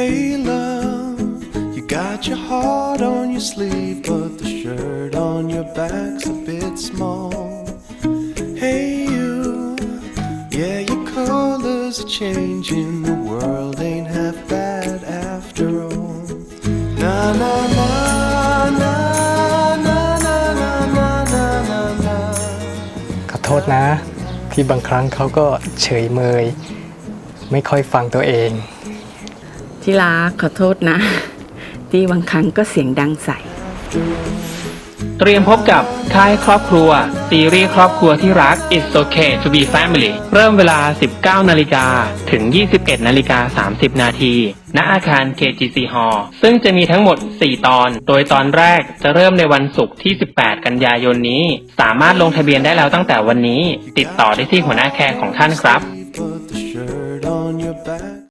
Hey love, you got your heart on your sleeve, but the shirt on your back's a bit small. Hey you, yeah, your colors are changing, the world ain't half bad after all. Na na na na. ขอโทษนะ ที่บางครั้งเขาก็เฉยเมย ไม่ค่อยฟังตัวเอง ที่รักขอโทษนะ ที่บางครั้งก็เสียงดังใส่ เตรียมพบกับค่ายครอบครัว ซีรีส์ครอบครัวที่รัก It's okay to be family เริ่มเวลา 19 นาฬิกาถึง 21 นาฬิกา 30 นาที ณ อาคาร KGC Hall ซึ่งจะมีทั้งหมด 4 ตอน โดยตอนแรกจะเริ่มในวันศุกร์ที่ 18 กันยายนนี้ สามารถลงทะเบียนได้แล้วตั้งแต่วันนี้ ติดต่อได้ที่หัวหน้าแคร์ของท่านครับ